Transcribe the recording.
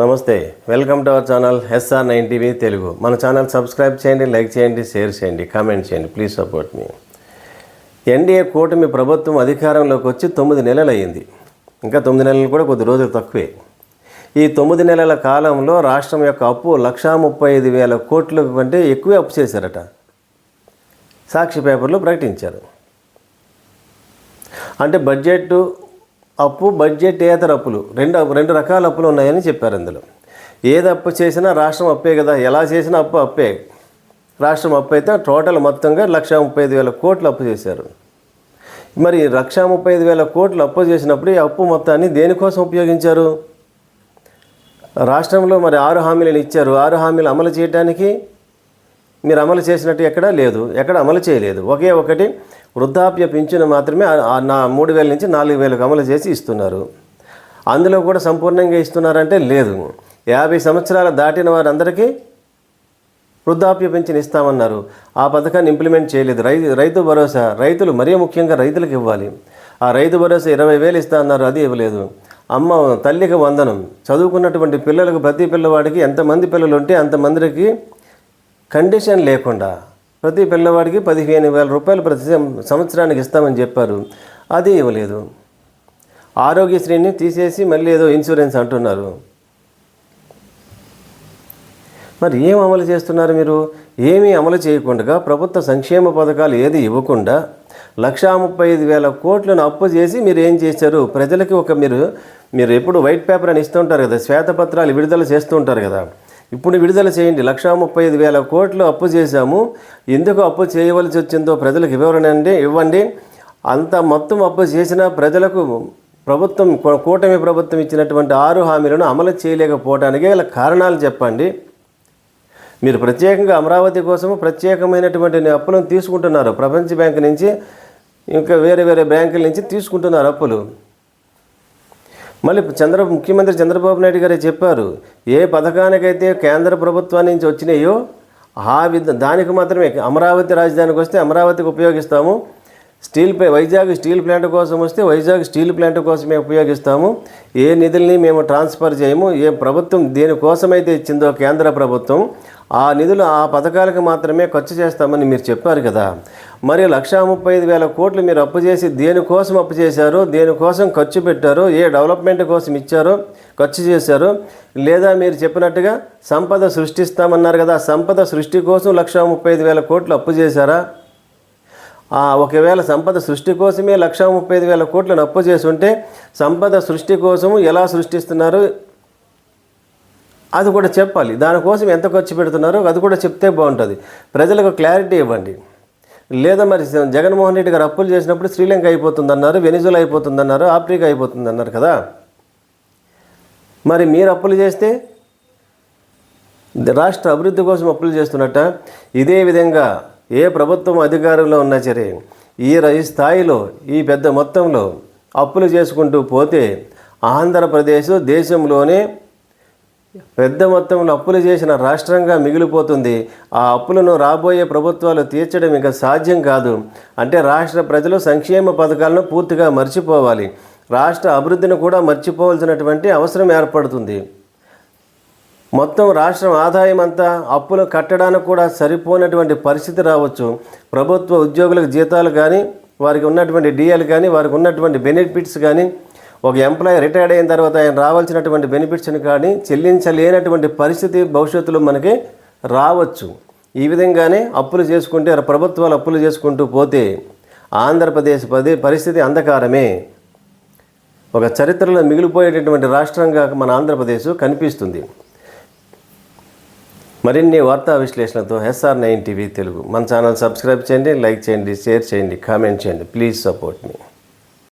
నమస్తే welcome to our channel SR nine TV Telugu. మన channel subscribe చేయండి like చేయండి షేర్ చేయండి కామెంట్ చేయండి ప్లీజ్ సపోర్ట్ మీ ఎన్డీఏ కూటమి ప్రభుత్వం అధికారంలోకి వచ్చి తొమ్మిది నెలలు అయ్యింది ఇంకా తొమ్మిది నెలలు కూడా కొద్ది రోజులు తక్కువే. ఈ తొమ్మిది నెలల కాలంలో రాష్ట్రం యొక్క అప్పు లక్షా ముప్పై ఐదు వేల కోట్ల కంటే ఎక్కువే అప్పు చేశారట. సాక్షి పేపర్లో ప్రకటించారు. అంటే బడ్జెట్ అప్పు బడ్జెట్ ఏతర అప్పులు. రెండు రెండు రకాల అప్పులు ఉన్నాయని చెప్పారు అందులో. ఏది అప్పు చేసినా రాష్ట్రం అప్పే కదా. ఎలా చేసినా అప్పు అప్పే. రాష్ట్రం అప్పు అయితే టోటల్ మొత్తంగా లక్ష ముప్పై ఐదు వేల కోట్లు అప్పు చేశారు. మరి లక్ష ముప్పై ఐదు వేల కోట్లు అప్పు చేసినప్పుడు ఈ అప్పు మొత్తాన్ని దేనికోసం ఉపయోగించారు? రాష్ట్రంలో మరి ఆరు హామీలను ఇచ్చారు. ఆరు హామీలు అమలు చేయడానికి మీరు అమలు చేసినట్టు ఎక్కడా లేదు ఎక్కడ అమలు చేయలేదు. ఒకే ఒకటి వృద్ధాప్య పింఛను మాత్రమే నా మూడు వేల నుంచి నాలుగు వేలకు అమలు చేసి ఇస్తున్నారు. అందులో కూడా సంపూర్ణంగా ఇస్తున్నారంటే లేదు. యాభై సంవత్సరాలు దాటిన వారందరికీ వృద్ధాప్య పింఛను ఇస్తామన్నారు. ఆ పథకాన్ని ఇంప్లిమెంట్ చేయలేదు. రైతు రైతు భరోసా రైతులు మరీ ముఖ్యంగా రైతులకు ఇవ్వాలి. ఆ రైతు భరోసా ఇరవై వేలు ఇస్తా అన్నారు అది ఇవ్వలేదు. అమ్మ తల్లికి వందనం. చదువుకున్నటువంటి పిల్లలకు ప్రతి పిల్లవాడికి ఎంతమంది పిల్లలు ఉంటే అంతమందికి కండిషన్ లేకుండా ప్రతి పిల్లవాడికి పదిహేను వేల రూపాయలు ప్రతి సం- సంవత్సరానికి ఇస్తామని చెప్పారు. అది ఇవ్వలేదు. ఆరోగ్యశ్రీని తీసేసి మళ్ళీ ఏదో ఇన్సూరెన్స్ అంటున్నారు. మరి ఏం అమలు చేస్తున్నారు మీరు? ఏమీ అమలు చేయకుండా ప్రభుత్వ సంక్షేమ పథకాలు ఏది ఇవ్వకుండా లక్షా ముప్పై ఐదు వేల కోట్లను అప్పు చేసి మీరు ఏం చేశారు? ప్రజలకి ఒక మీరు మీరు ఎప్పుడు వైట్ పేపర్ అని ఇస్తుంటారు కదా శ్వేతపత్రాలు విడుదల చేస్తూ ఉంటారు కదా. ఇప్పుడు విడుదల చేయండి. లక్షా ముప్పై ఐదు వేల కోట్లు అప్పు చేశాము. ఎందుకు అప్పు చేయవలసి వచ్చిందో ప్రజలకు వివరణండి ఇవ్వండి. అంత మొత్తం అప్పు చేసిన ప్రజలకు ప్రభుత్వం కూటమి ప్రభుత్వం ఇచ్చినటువంటి ఆరు హామీలను అమలు చేయలేకపోవడానికి గల కారణాలు చెప్పండి. మీరు ప్రత్యేకంగా అమరావతి కోసం ప్రత్యేకమైనటువంటి అప్పులను తీసుకుంటున్నారు. ప్రపంచ బ్యాంక్ నుంచి ఇంకా వేరే వేరే బ్యాంకుల నుంచి తీసుకుంటున్నారు అప్పులు. మళ్ళీ చంద్ర ముఖ్యమంత్రి చంద్రబాబు నాయుడు గారే చెప్పారు ఏ పథకానికైతే కేంద్ర ప్రభుత్వం నుంచి వచ్చినాయో ఆ విధ దానికి మాత్రమే అమరావతి రాజధానికి వస్తే అమరావతికి ఉపయోగిస్తాము. స్టీల్ వైజాగ్ స్టీల్ ప్లాంట్ కోసం వస్తే వైజాగ్ స్టీల్ ప్లాంట్ కోసమే ఉపయోగిస్తాము. ఏ నిధుల్ని మేము ట్రాన్స్ఫర్ చేయము. ఏ ప్రభుత్వం దేనికోసమైతే ఇచ్చిందో కేంద్ర ప్రభుత్వం ఆ నిధులు ఆ పథకాలకు మాత్రమే ఖర్చు చేస్తామని మీరు చెప్పారు కదా. మరి లక్షా ముప్పై ఐదు వేల కోట్లు మీరు అప్పు చేసి దేనికోసం అప్పు చేశారో దేనికోసం ఖర్చు పెట్టారో ఏ డెవలప్మెంట్ కోసం ఇచ్చారో ఖర్చు చేశారో లేదా మీరు చెప్పినట్టుగా సంపద సృష్టిస్తామన్నారు కదా సంపద సృష్టి కోసం లక్షా ముప్పై ఐదు వేల కోట్లు అప్పు చేశారా? ఒకవేళ సంపద సృష్టి కోసమే లక్షా ముప్పై ఐదు వేల కోట్లను అప్పు చేస్తుంటే సంపద సృష్టి కోసం ఎలా సృష్టిస్తున్నారు? అది కూడా చెప్పాలి. దానికోసం ఎంత ఖర్చు పెడుతున్నారో అది కూడా చెప్తే బాగుంటుంది. ప్రజలకు క్లారిటీ ఇవ్వండి. లేదా మరి జగన్మోహన్ రెడ్డి గారు అప్పులు చేసినప్పుడు శ్రీలంక అయిపోతుందన్నారు వెనిజులా అయిపోతుందన్నారు ఆఫ్రికా అయిపోతుందన్నారు కదా. మరి మీరు అప్పులు చేస్తే? రాష్ట్ర అభివృద్ధి కోసం అప్పులు చేస్తున్నట్ట? ఇదే విధంగా ఏ ప్రభుత్వం అధికారంలో ఉన్నా సరే ఈ రై ఈ స్థాయిలో ఈ పెద్ద మొత్తంలో అప్పులు చేసుకుంటూ పోతే ఆంధ్రప్రదేశ్ దేశంలోనే పెద్ద మొత్తంలో అప్పులు చేసిన రాష్ట్రంగా మిగిలిపోతుంది. ఆ అప్పులను రాబోయే ప్రభుత్వాలు తీర్చడం ఇంకా సాధ్యం కాదు. అంటే రాష్ట్ర ప్రజలు సంక్షేమ పథకాలను పూర్తిగా మర్చిపోవాలి. రాష్ట్ర అభివృద్ధిని కూడా మర్చిపోవాల్సినటువంటి అవసరం ఏర్పడుతుంది. మొత్తం రాష్ట్రం ఆదాయం అంతా అప్పులు కట్టడానికి కూడా సరిపోనటువంటి పరిస్థితి రావచ్చు. ప్రభుత్వ ఉద్యోగులకు జీతాలు కానీ వారికి ఉన్నటువంటి డిఎల్ కానీ వారికి ఉన్నటువంటి బెనిఫిట్స్ కానీ ఒక ఎంప్లాయీ రిటైర్డ్ అయిన తర్వాత ఆయన రావాల్సినటువంటి బెనిఫిట్స్ని కానీ చెల్లించలేనటువంటి పరిస్థితి భవిష్యత్తులో మనకి రావచ్చు. ఈ విధంగానే అప్పులు చేసుకుంటే ప్రభుత్వాలు అప్పులు చేసుకుంటూ పోతే ఆంధ్రప్రదేశ్ పది పరిస్థితి అంధకారమే. ఒక చరిత్రలో మిగిలిపోయేటటువంటి రాష్ట్రంగా మన ఆంధ్రప్రదేశ్ కనిపిస్తుంది. మరిన్ని వార్తా విశ్లేషణతో ఎస్ఆర్ నైన్ టీవీ తెలుగు. మన ఛానల్ సబ్స్క్రైబ్ చేయండి లైక్ చేయండి షేర్ చేయండి కామెంట్ చేయండి. Please support me.